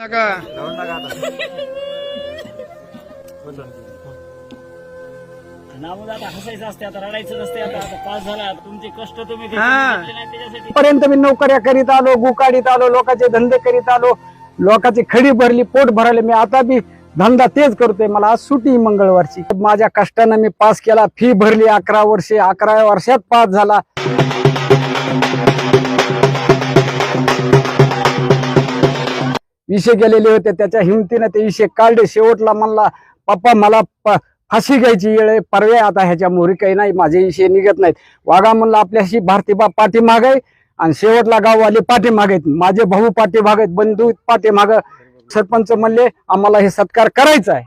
नका. नामूद आता हसायचं असते आता रडायचं नसते आता आता पास झाला आता तुमचे कष्ट तुम्ही हा. घेतले नाही त्याच्यासाठी. पर्यंत मी नोकऱ्या करीत आलो गुकाडीत आलो लोकांचे धंदे करीत आलो लोकांची खडी भरली पोट भरले मी आता बी धंदा तेच करतोय. मला आज सुटी मंगळवारची. माझ्या कष्टानं मी पास केला फी भरली अकरा वर्षे अकरा वर्षात पास झाला. विषय गेलेले होते त्याच्या हिमतीनं ते विषय काढले. शेवटला म्हणला पप्पा मला प- फाशी घ्यायची वेळ आहे पर्याय आता ह्याच्या मोहरी काही नाही माझे विषय निघत नाहीत. वाघा म्हणला आपल्याशी भारतीबा पाठीमाग आहे. आणि शेवटला गाववाले पाठीमाग आहेत. माझे भाऊ पाठीमाग आहेत बंधू पाठीमाग. सरपंच म्हणले आम्हाला हे सत्कार करायचा आहे.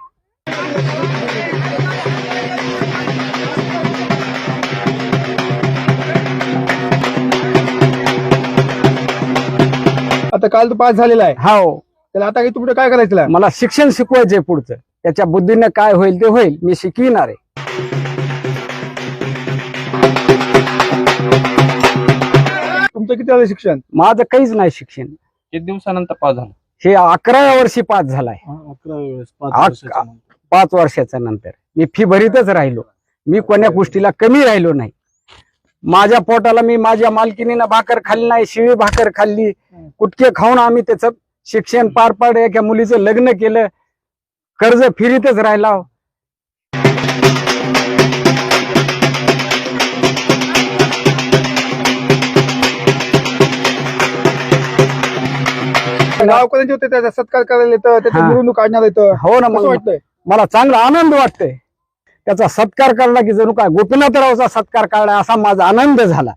आता काल तो पास झालेला आहे. हो त्याला आता तुम्ही काय करायचं? मला शिक्षण शिकवायचंय पुढचं. त्याच्या बुद्धीनं काय होईल ते होईल मी शिकविणार आहे. तुमचं किती झालं शिक्षण? माझं काहीच नाही शिक्षण. किती दिवसानंतर पास झाला? हे अकराव्या वर्षी पास झालाय. अकरा पाच वर्षाच्या नंतर. मी फी भरीतच राहिलो. मी कोण्या गोष्टीला कमी राहिलो नाही. माझ्या पोटाला मी माझ्या मालकिनीनं भाकर खाल्ली नाही शिळी भाकर खाल्ली. कुटके खाऊन आम्ही त्याचं शिक्षण पार पाडलं एका मुलीचं लग्न केलं कर्ज फिरीतच राहिला. गावकऱ्यांचे होते? त्याचा सत्कार करायला येतं त्याची हा. मिरवणूक काढण्यात येतं. हो ना कसं मग वाटतंय? मला चांगला आनंद वाटतोय. त्याचा सत्कार काढला की जणू काय गोपीनाथरावचा सत्कार काढला असा माझा आनंद झाला.